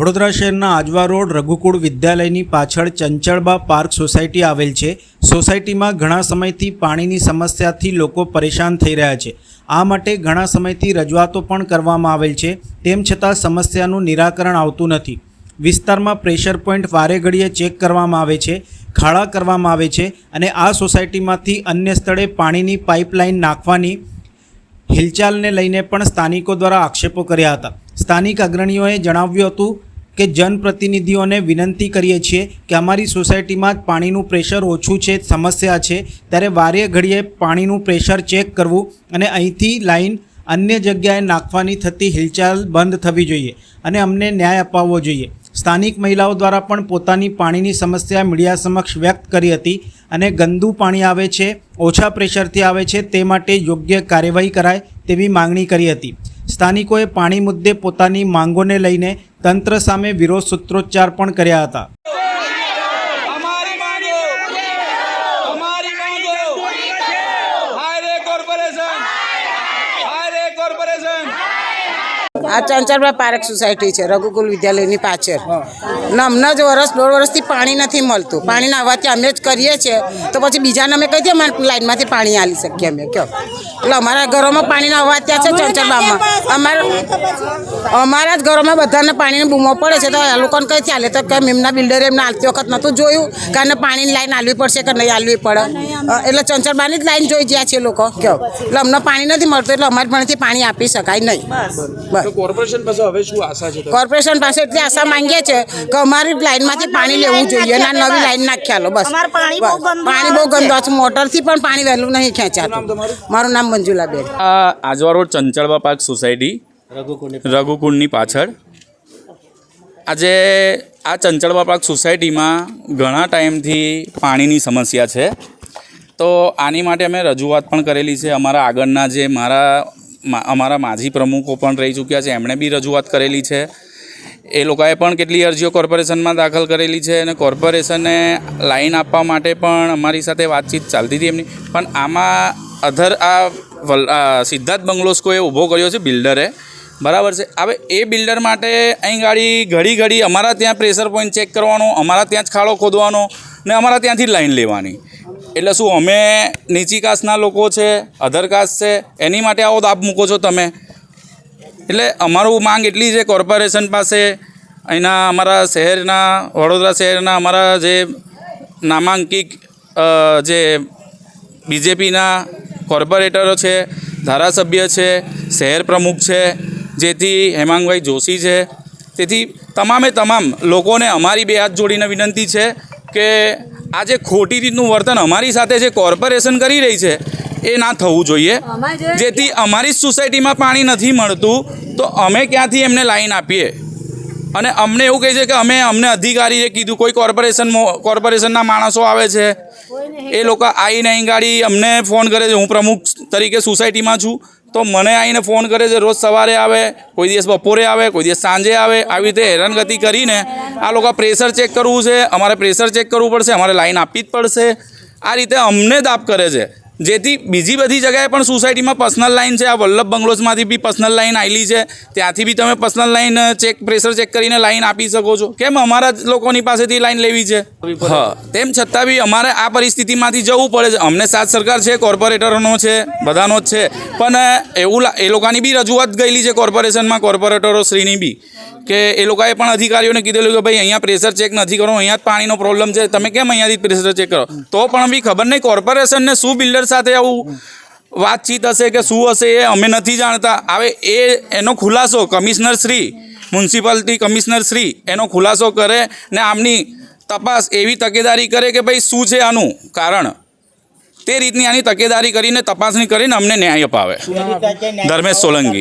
વડોદરા શહેરના આજવા રોડ રઘુકુળ વિદ્યાલયની પાછળ ચંચળબા park society આવેલ છે. સોસાયટીમાં ઘણા સમયથી પાણીની સમસ્યાથી લોકો પરેશાન થઈ રહ્યા છે. આ માટે ઘણા સમયથી રજૂઆતો પણ કરવામાં આવેલ છે. તેમ છતાં સમસ્યાનું નિરાકરણ આવતું નથી. વિસ્તારમાં પ્રેશર પોઈન્ટ વારે ઘડીએ ચેક કરવામાં આવે છે, ખાડા કરવામાં આવે છે અને આ સોસાયટીમાંથી અન્ય સ્થળે પાણીની પાઇપલાઇન નાખવાની હિલચાલને લઈને પણ સ્થાનિકો દ્વારા આક્ષેપો કર્યા હતા. સ્થાનિક અગ્રણીઓએ જણાવ્યું હતું કે જનપ્રતિનિધિઓને વિનંતી કરીએ છીએ કે અમારી સોસાયટીમાં જ પાણીનું પ્રેશર ઓછું છે, સમસ્યા છે, ત્યારે વારે ઘડીએ પાણીનું પ્રેશર ચેક કરવું અને અહીંથી લાઈન અન્ય જગ્યાએ નાખવાની થતી હિલચાલ બંધ થવી જોઈએ અને અમને ન્યાય અપાવવો જોઈએ. સ્થાનિક મહિલાઓ દ્વારા પણ પોતાની પાણીની સમસ્યા મીડિયા સમક્ષ વ્યક્ત કરી હતી અને ગંદુ પાણી આવે છે, ઓછા પ્રેશરથી આવે છે, તે માટે યોગ્ય કાર્યવાહી કરાય તેવી માંગણી કરી હતી. સ્થાનિકોએ પાણી મુદ્દે પોતાની માંગોને લઈને તંત્ર સામે વિરોધ સૂત્રોચ્ચાર પણ કર્યા હતા. આ ચંચળભાઈ પાર્ક સોસાયટી છે, રઘુકુલ વિદ્યાલયની પાછળ. ને હમણાં જ વરસ, દોઢ વર્ષથી પાણી નથી મળતું. પાણીના આવવાથી અમે જ કરીએ છીએ. તો પછી બીજાને અમે કહી દઈએ અમારે લાઈનમાંથી પાણી આલી શકીએ અમે. કહો. એટલે અમારા ઘરોમાં પાણીના અવાજ ત્યાં છે ચંચળબામાં અમારા અમારા જ ઘરોમાં બધાને પાણીની બૂમો પડે છે. તો એ લોકોને કઈ ચાલે તો કેમ એમના બિલ્ડરે એમને આવતી વખત નહોતું જોયું કારણ પાણીની લાઈન આલવી પડશે કે નહીં આલવી પડે? એટલે ચંચળબાની જ લાઈન જોઈ ગયા છે લોકો. કહો. એટલે અમને પાણી નથી મળતું, એટલે અમારી પાણીથી પાણી આપી શકાય નહીં. બસ. કોર્પોરેશન પાસે હવે શું આશા છે કોર્પોરેશન પાસે એટલી આશા માંગીએ છે કે અમારી લાઈનમાંથી પાણી લેવું જોઈએ. અને નવી લાઈન નાખ્યા લો બસ. પાણી બહુ બસ. પાણી બહુ આવે છે. ગંદુ છે. મોટરથી પણ પાણી વહેલું નહીં ખેંચાતું. મારું નામ Manjulaben Ajwa road Chanchalba park society રઘુકુંડની પાછળ. આજે આ ચંચળવા પાર્ક સોસાયટીમાં ઘણા ટાઈમથી પાણીની સમસ્યા છે. તો આની માટે અમે રજૂઆત પણ કરેલી છે. અમારા આગળના જે મારા અમારા માજી પ્રમુખો પણ રહી ચૂક્યા છે, એમણે બી રજૂઆત કરેલી છે. એ લોકોએ પણ કેટલી અરજીઓ કોર્પોરેશનમાં દાખલ કરેલી છે અને કોર્પોરેશને લાઈન આપવા માટે પણ અમારી સાથે વાતચીત ચાલતી હતી એમની. પણ આમાં અધર, આ વલ- સિદ્ધાર્થ બંગલોસ્કોએ ઊભો કર્યો છે બિલ્ડરે. બરાબર છે? હવે એ બિલ્ડર માટે અહીં ગાડી ઘડી ઘડી અમારા ત્યાં પ્રેશર પોઈન્ટ ચેક કરવાનો, અમારા ત્યાં જ ખાડો ખોદવાનો ને અમારા ત્યાંથી લાઈન લેવાની. એટલે શું, અમે નીચી કાસ્ટના લોકો છે અધર કાસ્ટ છે, એની માટે આવો દાબ મૂકો છો તમે. એટલે અમારું માંગ એટલી છે કોર્પોરેશન પાસે અહીંના અમારા શહેરના, વડોદરા શહેરના અમારા જે નામાંકિત જે બીજેપીના કોર્પોરેટરો છે, ધારાસભ્ય છે, શહેર પ્રમુખ છે, જેથી હેમાંગભાઈ જોશી છે. તેથી તમામે તમામ લોકોને અમારી બે હાથ જોડીને વિનંતી છે કે આ જે ખોટી રીતનું વર્તન અમારી સાથે જે કોર્પોરેશન કરી રહી છે એ ના થવું જોઈએ. જેથી અમારી જ સોસાયટીમાં પાણી નથી મળતું તો અમે ક્યાંથી એમને લાઈન આપીએ? અને અમને એવું કહે છે કે અમે અમને અધિકારીએ કીધું કોઈ કોર્પોરેશન કોર્પોરેશનના માણસો આવે છે. એ લોકો આવીને અહીં ગાડી અમને ફોન કરે છે. હું પ્રમુખ તરીકે સોસાયટીમાં છું. તો મને આવીને ફોન કરે છે, રોજ સવારે આવે, કોઈ દિવસ બપોરે આવે, કોઈ દિવસ સાંજે આવે, આવી રીતે હેરાનગતિ કરીને આ લોકો પ્રેશર ચેક કરવું છે, અમારે પ્રેશર ચેક કરવું પડશે, અમારે લાઈન આપવી જ પડશે. આ રીતે અમને દાબ કરે છે. જેથી બીજી બધી જગ્યાએ પણ સોસાયટીમાં પર્સનલ લાઇન છે, આ વલ્લભ બંગલોઝમાંથી બી પર્સનલ લાઇન આવેલી છે, ત્યાંથી બી તમે personal line check, pressure check કરીને લાઇન આપી શકો છો. કેમ અમારા જ લોકોની પાસેથી લાઇન લેવી છે? હા. તેમ છતાં બી અમારે આ પરિસ્થિતિમાંથી જવું પડે છે. અમને સાત સરકાર છે, કોર્પોરેટરોનો છે, બધાનો જ છે. પણ એવું એ લોકોની બી રજૂઆત ગયેલી છે કોર્પોરેશનમાં, કોર્પોરેટરો શ્રીની બી. કે એ લોકોએ પણ અધિકારીઓને કીધેલું કે ભાઈ અહીંયા પ્રેશર ચેક નથી કરો અહીંયા જ પાણીનો પ્રોબ્લેમ છે. તમે કેમ અહીંયાથી પ્રેશર ચેક કરો? તો પણ બી ખબર નહીં કોર્પોરેશનને શું બિલ્ડર સાથે આવું વાતચીત હશે કે શું હશે એ અમે નથી જાણતા. હવે એ એનો ખુલાસો commissioner Shri municipality commissioner Shri એનો ખુલાસો કરે ને આમની તપાસ એવી તકેદારી કરે કે ભાઈ શું છે આનું કારણ? તે રીતની આની તકેદારી કરીને તપાસણી કરીને અમને ન્યાય અપાવે. ધર્મેશ સોલંકી.